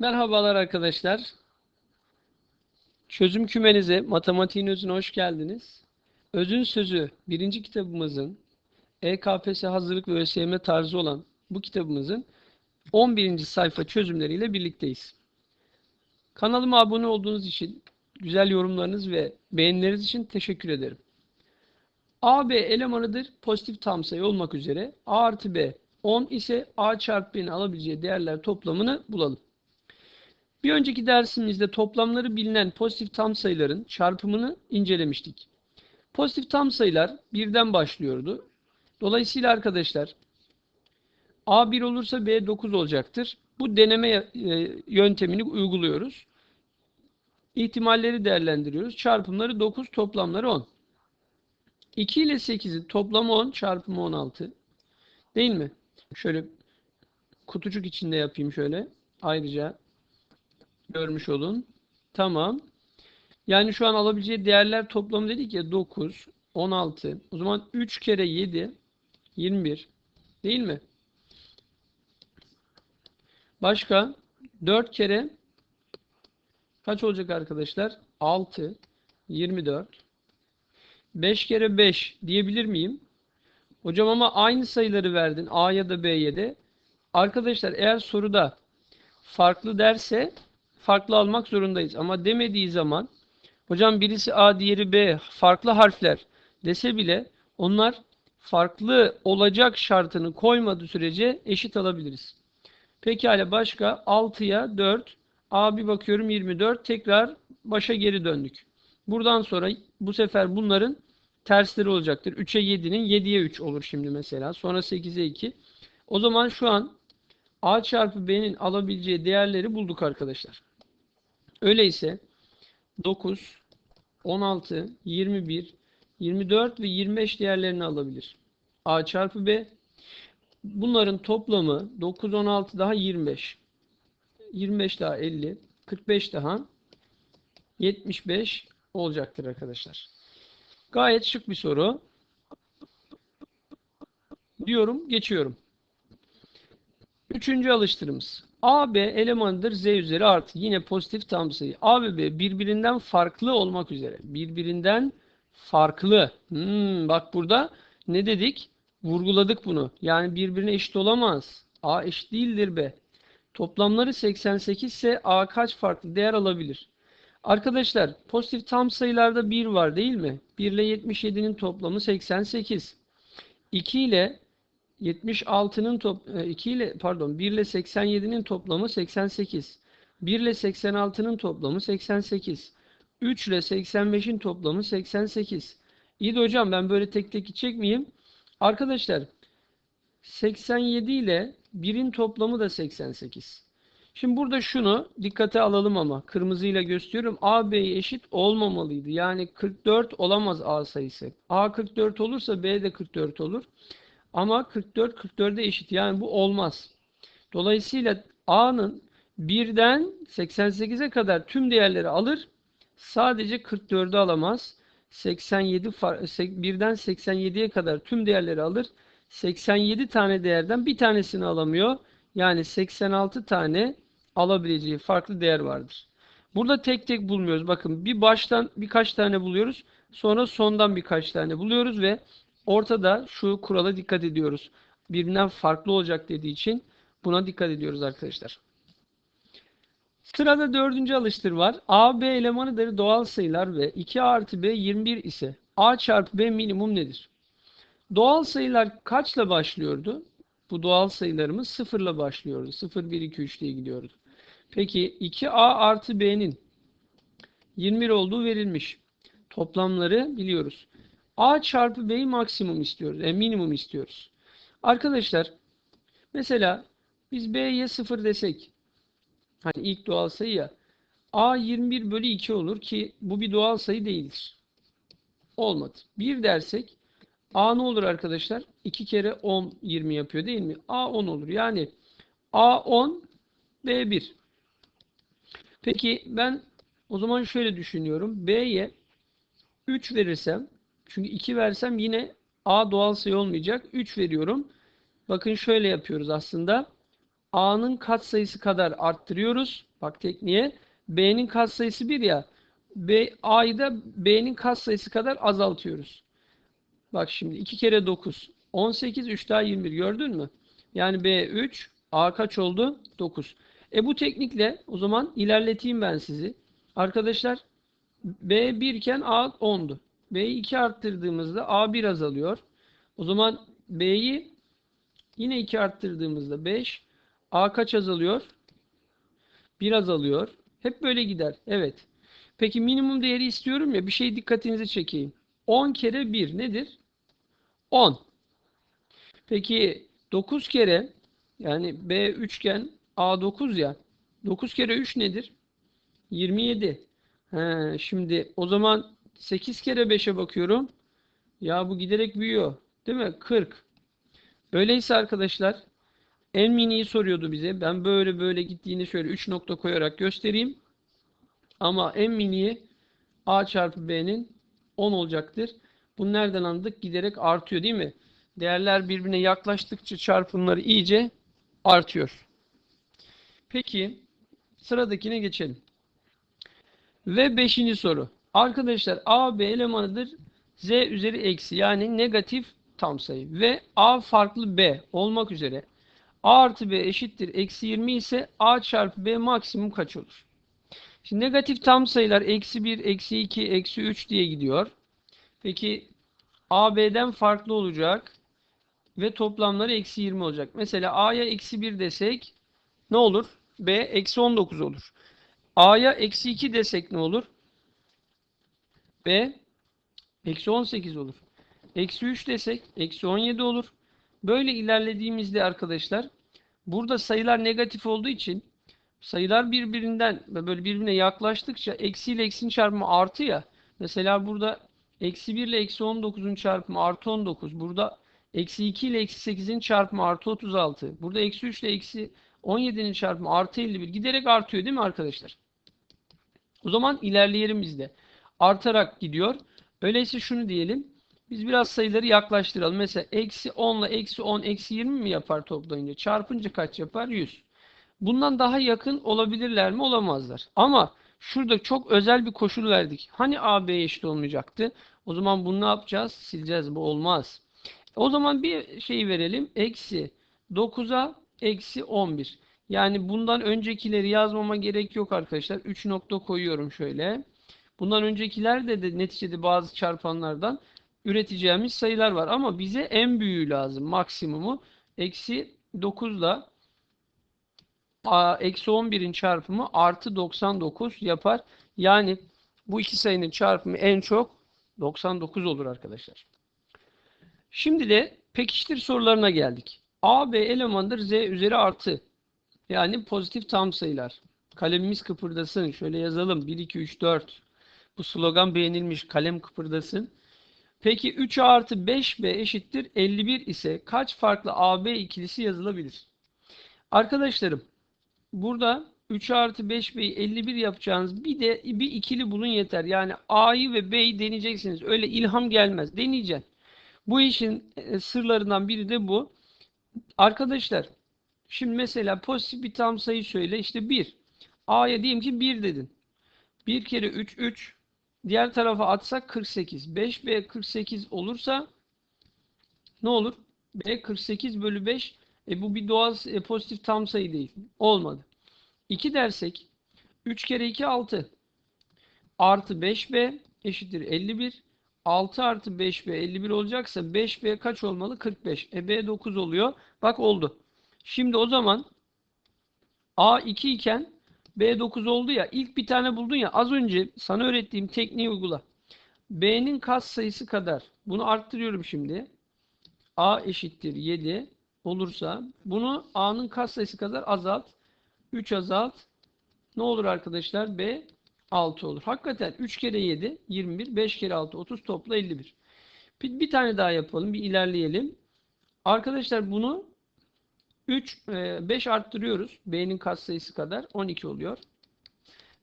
Merhabalar arkadaşlar. Çözüm kümenize, matematiğin özüne hoş geldiniz. Özün sözü birinci kitabımızın EKPS hazırlık ve ÖSYM tarzı olan bu kitabımızın 11. sayfa çözümleriyle birlikteyiz. Kanalıma abone olduğunuz için, güzel yorumlarınız ve beğenileriniz için teşekkür ederim. A, B elemanıdır pozitif tam sayı olmak üzere A artı B 10 ise A çarpı B'nin alabileceği değerler toplamını bulalım. Bir önceki dersimizde toplamları bilinen pozitif tam sayıların çarpımını incelemiştik. Pozitif tam sayılar birden başlıyordu. Dolayısıyla arkadaşlar A 1 olursa B 9 olacaktır. Bu deneme e, yöntemini uyguluyoruz. İhtimalleri değerlendiriyoruz. Çarpımları 9, toplamları 10. 2 ile 8'in toplamı 10, çarpımı 16. Değil mi? Şöyle kutucuk içinde yapayım şöyle. Ayrıca görmüş olun. Tamam. Yani şu an alabileceği değerler toplamı dedik ya 9, 16. O zaman 3 kere 7, 21. Değil mi? Başka? 4 kere kaç olacak arkadaşlar? 6, 24. 5 kere 5 diyebilir miyim? Hocam ama aynı sayıları verdin A ya da B'ye de. Arkadaşlar eğer soruda farklı derse farklı almak zorundayız. Ama demediği zaman hocam birisi A diğeri B farklı harfler dese bile onlar farklı olacak şartını koymadığı sürece eşit alabiliriz. Pekala başka 6'ya 4 A bir bakıyorum 24 tekrar başa geri döndük. Buradan sonra bu sefer bunların tersleri olacaktır. 3'e 7'nin 7'ye 3 olur şimdi mesela. Sonra 8'e 2. O zaman şu an A çarpı B'nin alabileceği değerleri bulduk arkadaşlar. Öyleyse 9, 16, 21, 24 ve 25 değerlerini alabilir. A çarpı B. Bunların toplamı 9, 16 daha 25. 25 daha 50. 45 daha 75 olacaktır arkadaşlar. Gayet şık bir soru. Diyorum, geçiyorum. Üçüncü alıştırımız. A, B elemanıdır Z üzeri artı. Yine pozitif tam sayı. A ve B birbirinden farklı olmak üzere. Birbirinden farklı. Hmm, bak burada ne dedik? Vurguladık bunu. Yani birbirine eşit olamaz. A eşit değildir B. Toplamları 88 ise A kaç farklı değer alabilir? Arkadaşlar pozitif tam sayılarda 1 var değil mi? 1 ile 77'nin toplamı 88. 2 ile 76'nın top 2 ile pardon 1 ile 87'nin toplamı 88. 1 ile 86'nın toplamı 88. 3 ile 85'in toplamı 88. İyi de hocam ben böyle tek tek gidecek miyim? Arkadaşlar 87 ile 1'in toplamı da 88. Şimdi burada şunu dikkate alalım ama kırmızıyla gösteriyorum. A B'ye eşit olmamalıydı. Yani 44 olamaz A sayısı. A 44 olursa B de 44 olur. Ama 44 44'e eşit. Yani bu olmaz. Dolayısıyla A'nın 1'den 88'e kadar tüm değerleri alır. Sadece 44'ü alamaz. 87 birden 87'ye kadar tüm değerleri alır. 87 tane değerden bir tanesini alamıyor. Yani 86 tane alabileceği farklı değer vardır. Burada tek tek bulmuyoruz. Bakın bir baştan birkaç tane buluyoruz. Sonra sondan birkaç tane buluyoruz ve ortada şu kurala dikkat ediyoruz. Birbirinden farklı olacak dediği için buna dikkat ediyoruz arkadaşlar. Sırada dördüncü alıştır var. A, B elemanıdır doğal sayılar ve 2A artı B 21 ise A çarpı B minimum nedir? Doğal sayılar kaçla başlıyordu? Bu doğal sayılarımız sıfırla başlıyordu. 0, 1, 2, 3 diye gidiyordu. Peki 2A artı B'nin 21 olduğu verilmiş. Toplamları biliyoruz. A çarpı B'yi maksimum istiyoruz. E, minimum istiyoruz. Arkadaşlar mesela biz B'ye 0 desek hani ilk doğal sayı ya A 21 bölü 2 olur ki bu bir doğal sayı değildir. Olmadı. 1 dersek A ne olur arkadaşlar? 2 kere 10 20 yapıyor değil mi? A 10 olur. Yani A 10 B 1. Peki ben o zaman şöyle düşünüyorum. B'ye 3 verirsem çünkü 2 versem yine A doğal sayı olmayacak. 3 veriyorum. Bakın şöyle yapıyoruz aslında. A'nın katsayısı kadar arttırıyoruz. Bak tekniğe. B'nin katsayısı 1 ya. B, A'yı da B'nin katsayısı kadar azaltıyoruz. Bak şimdi 2 kere 9. 18, 3 daha 21 gördün mü? Yani B 3, A kaç oldu? 9. E bu teknikle o zaman ilerleteyim ben sizi. Arkadaşlar B 1 iken A 10'du. B'yi 2 arttırdığımızda A 1 azalıyor. O zaman B'yi yine 2 arttırdığımızda 5. A kaç azalıyor? 1 azalıyor. Hep böyle gider. Evet. Peki minimum değeri istiyorum ya bir şey dikkatinizi çekeyim. 10 kere 1 nedir? 10. Peki 9 kere yani B üçgen A 9 ya. 9 kere 3 nedir? 27. He, şimdi o zaman 8 kere 5'e bakıyorum. Ya bu giderek büyüyor. Değil mi? 40. Öyleyse arkadaşlar en miniyi soruyordu bize. Ben böyle böyle gittiğini şöyle 3 nokta koyarak göstereyim. Ama en miniyi A çarpı B'nin 10 olacaktır. Bunu nereden anladık? Giderek artıyor değil mi? Değerler birbirine yaklaştıkça çarpımları iyice artıyor. Peki sıradakine geçelim. Ve beşinci soru. Arkadaşlar A, B elemanıdır. Z üzeri eksi yani negatif tam sayı. Ve A farklı B olmak üzere A artı B eşittir. Eksi 20 ise A çarpı B maksimum kaç olur? Şimdi negatif tam sayılar eksi 1, eksi 2, eksi 3 diye gidiyor. Peki A, B'den farklı olacak. Ve toplamları eksi 20 olacak. Mesela A'ya eksi 1 desek ne olur? B eksi 19 olur. A'ya eksi 2 desek ne olur? B eksi 18 olur. Eksi 3 desek eksi 17 olur. Böyle ilerlediğimizde arkadaşlar burada sayılar negatif olduğu için sayılar birbirinden böyle birbirine yaklaştıkça eksi ile eksinin çarpımı artı ya. Mesela burada eksi 1 ile eksi 19'un çarpımı artı 19. Burada eksi 2 ile eksi 8'in çarpımı artı 36. Burada eksi 3 ile eksi 17'nin çarpımı artı 51 giderek artıyor değil mi arkadaşlar? O zaman ilerleyelim biz de. Artarak gidiyor. Öyleyse şunu diyelim. Biz biraz sayıları yaklaştıralım. Mesela eksi 10 ile eksi 10 eksi 20 mi yapar toplayınca? Çarpınca kaç yapar? 100. Bundan daha yakın olabilirler mi? Olamazlar. Ama şurada çok özel bir koşul verdik. Hani A, B eşit olmayacaktı? O zaman bunu ne yapacağız? Sileceğiz. Bu olmaz. O zaman bir şey verelim. Eksi 9'a eksi 11. Yani bundan öncekileri yazmama gerek yok arkadaşlar. 3 nokta koyuyorum şöyle. Bundan öncekiler de, de neticede bazı çarpanlardan üreteceğimiz sayılar var. Ama bize en büyüğü lazım. Maksimumu. Eksi 9 ile eksi 11'in çarpımı artı 99 yapar. Yani bu iki sayının çarpımı en çok 99 olur arkadaşlar. Şimdi de pekiştir sorularına geldik. A, B elemandır Z üzeri artı. Yani pozitif tam sayılar. Kalemimiz kıpırdasın. Şöyle yazalım. 1, 2, 3, 4. Bu slogan beğenilmiş. Kalem kıpırdasın. Peki 3A artı 5B eşittir 51 ise kaç farklı AB ikilisi yazılabilir? Arkadaşlarım burada 3 artı 5B'yi 51 yapacağınız bir de bir ikili bulun yeter. Yani A'yı ve B'yi deneyeceksiniz. Öyle ilham gelmez. Deneyeceksin. Bu işin e, sırlarından biri de bu. Arkadaşlar şimdi mesela pozitif bir tam sayı söyle. İşte 1. A'ya diyelim ki 1 dedin. 1 kere 3 3. Diğer tarafa atsak 48. 5B 48 olursa ne olur? B 48 bölü 5. E bu bir doğal e, pozitif tam sayı değil. Olmadı. 2 dersek 3 kere 2 6. Artı 5B eşittir 51. 6 artı 5B 51 olacaksa 5B kaç olmalı? 45. E B 9 oluyor. Bak oldu. Şimdi o zaman A 2 iken B 9 oldu ya. İlk bir tane buldun ya. Az önce sana öğrettiğim tekniği uygula. B'nin kas sayısı kadar. Bunu arttırıyorum şimdi. A eşittir 7 olursa bunu A'nın kas sayısı kadar azalt. 3 azalt. Ne olur arkadaşlar? B 6 olur. Hakikaten 3 kere 7 21, 5 kere 6 30 topla 51. Bir, bir tane daha yapalım. Bir ilerleyelim. Arkadaşlar bunu 3 5 arttırıyoruz. B'nin katsayısı kadar 12 oluyor.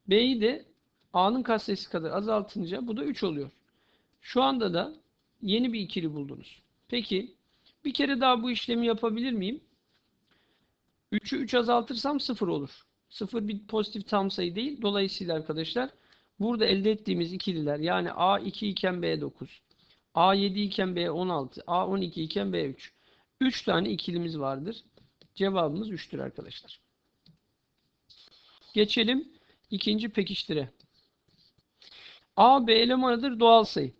B'yi de A'nın katsayısı kadar azaltınca bu da 3 oluyor. Şu anda da yeni bir ikili buldunuz. Peki bir kere daha bu işlemi yapabilir miyim? 3'ü 3 azaltırsam 0 olur. 0 bir pozitif tam sayı değil. Dolayısıyla arkadaşlar burada elde ettiğimiz ikililer yani A2 iken B9, A7 iken B16, A12 iken B3. 3 tane ikilimiz vardır. Cevabımız 3'tür arkadaşlar. Geçelim ikinci pekiştire. A, B elemanıdır doğal sayı.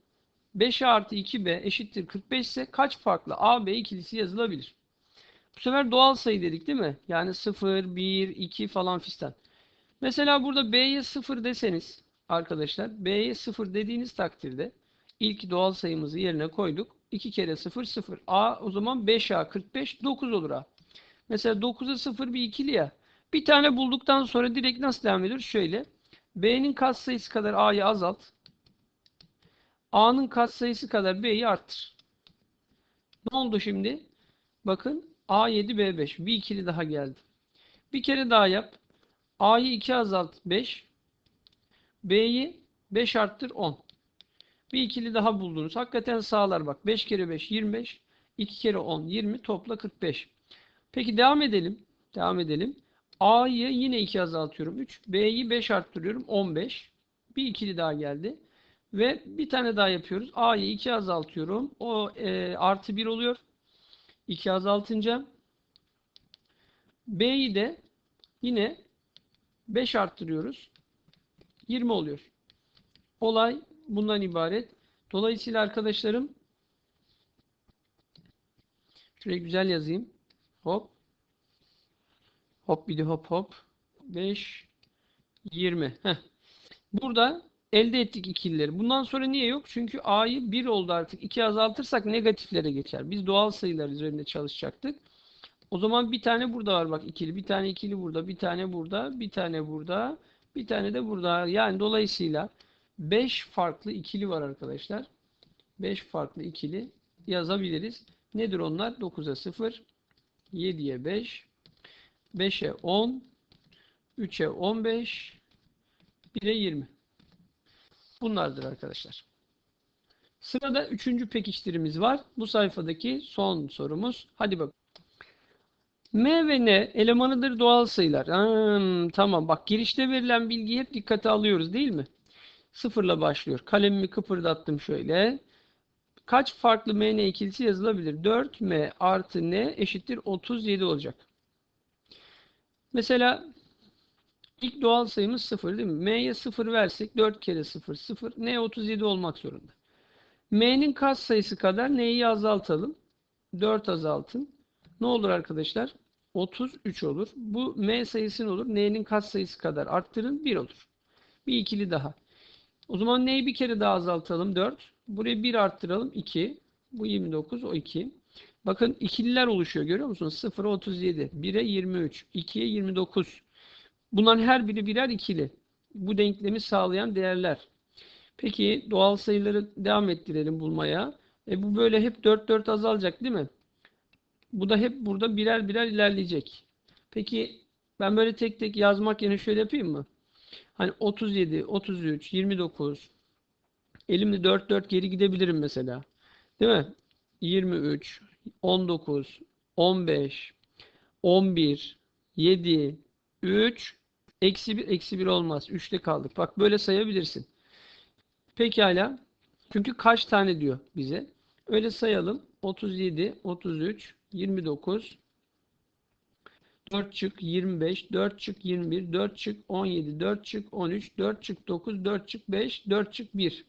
5 artı 2B eşittir 45 ise kaç farklı A, B ikilisi yazılabilir? Bu sefer doğal sayı dedik değil mi? Yani 0, 1, 2 falan fistan. Mesela burada B'ye 0 deseniz arkadaşlar B'ye 0 dediğiniz takdirde ilk doğal sayımızı yerine koyduk. 2 kere 0 0. A o zaman 5A 45 9 olur A. Mesela 9'a 0 bir ikili ya. Bir tane bulduktan sonra direkt nasıl devam ediyor? Şöyle. B'nin katsayısı kadar A'yı azalt. A'nın katsayısı kadar B'yi arttır. Ne oldu şimdi? Bakın A7 B5. Bir ikili daha geldi. Bir kere daha yap. A'yı 2 azalt 5. B'yi 5 arttır 10. Bir ikili daha buldunuz. Hakikaten sağlar bak. 5 kere 5 25. 2 kere 10 20. Topla 45. Peki devam edelim. Devam edelim. A'yı yine 2 azaltıyorum. 3. B'yi 5 arttırıyorum. 15. Bir ikili daha geldi. Ve bir tane daha yapıyoruz. A'yı 2 azaltıyorum. O e, artı 1 oluyor. 2 azaltınca B'yi de yine 5 arttırıyoruz. 20 oluyor. Olay bundan ibaret. Dolayısıyla arkadaşlarım şuraya güzel yazayım. Hop. Hop bir de hop hop. 5 20. Heh. Burada elde ettik ikilileri. Bundan sonra niye yok? Çünkü A'yı 1 oldu artık. 2 azaltırsak negatiflere geçer. Biz doğal sayılar üzerinde çalışacaktık. O zaman bir tane burada var bak ikili. Bir tane ikili burada. Bir tane burada. Bir tane burada. Bir tane de burada. Yani dolayısıyla 5 farklı ikili var arkadaşlar. 5 farklı ikili yazabiliriz. Nedir onlar? 9'a 0, 7'ye 5, 5'e 10, 3'e 15, 1'e 20. Bunlardır arkadaşlar. Sırada üçüncü pekiştirimiz var. Bu sayfadaki son sorumuz. Hadi bakalım. M ve N elemanıdır doğal sayılar. Hmm, tamam bak girişte verilen bilgiyi hep dikkate alıyoruz değil mi? Sıfırla başlıyor. Kalemimi kıpırdattım şöyle. Kaç farklı M, N ikilisi yazılabilir? 4M artı N eşittir 37 olacak. Mesela ilk doğal sayımız 0 değil mi? M'ye 0 versek 4 kere 0 0. N 37 olmak zorunda. M'nin kaç sayısı kadar N'yi azaltalım. 4 azaltın. Ne olur arkadaşlar? 33 olur. Bu M sayısı ne olur? N'nin kaç sayısı kadar arttırın 1 olur. Bir ikili daha. O zaman N'yi bir kere daha azaltalım 4. Buraya 1 arttıralım 2. Bu 29 o 2. Bakın ikililer oluşuyor görüyor musunuz? 0'a 37, 1'e 23, 2'ye 29. Bunların her biri birer ikili. Bu denklemi sağlayan değerler. Peki doğal sayıları devam ettirelim bulmaya. E bu böyle hep 4 4 azalacak değil mi? Bu da hep burada birer birer ilerleyecek. Peki ben böyle tek tek yazmak yerine şöyle yapayım mı? Hani 37, 33, 29. Elimde 4 4 geri gidebilirim mesela. Değil mi? 23, 19, 15, 11, 7, 3, eksi 1, eksi 1 olmaz. 3'te kaldık. Bak böyle sayabilirsin. Pekala. Çünkü kaç tane diyor bize. Öyle sayalım. 37, 33, 29, 4 çık 25, 4 çık 21, 4 çık 17, 4 çık 13, 4 çık 9, 4 çık 5, 4 çık 1.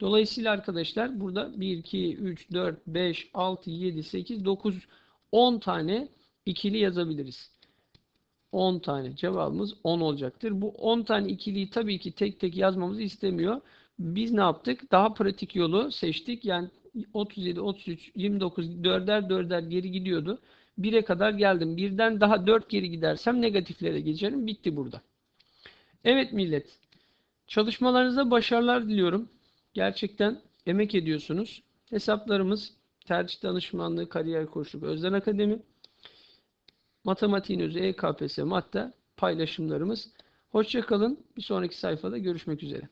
Dolayısıyla arkadaşlar burada 1, 2, 3, 4, 5, 6, 7, 8, 9, 10 tane ikili yazabiliriz. 10 tane cevabımız 10 olacaktır. Bu 10 tane ikiliyi tabii ki tek tek yazmamızı istemiyor. Biz ne yaptık? Daha pratik yolu seçtik. Yani 37, 33, 29 dörder dörder geri gidiyordu. 1'e kadar geldim. Birden daha 4 geri gidersem negatiflere geçerim. Bitti burada. Evet millet. Çalışmalarınızda başarılar diliyorum. Gerçekten emek ediyorsunuz. Hesaplarımız tercih danışmanlığı, kariyer koçluk, Özden Akademi, matematiğin özü EKPS, matta paylaşımlarımız. Hoşçakalın. Bir sonraki sayfada görüşmek üzere.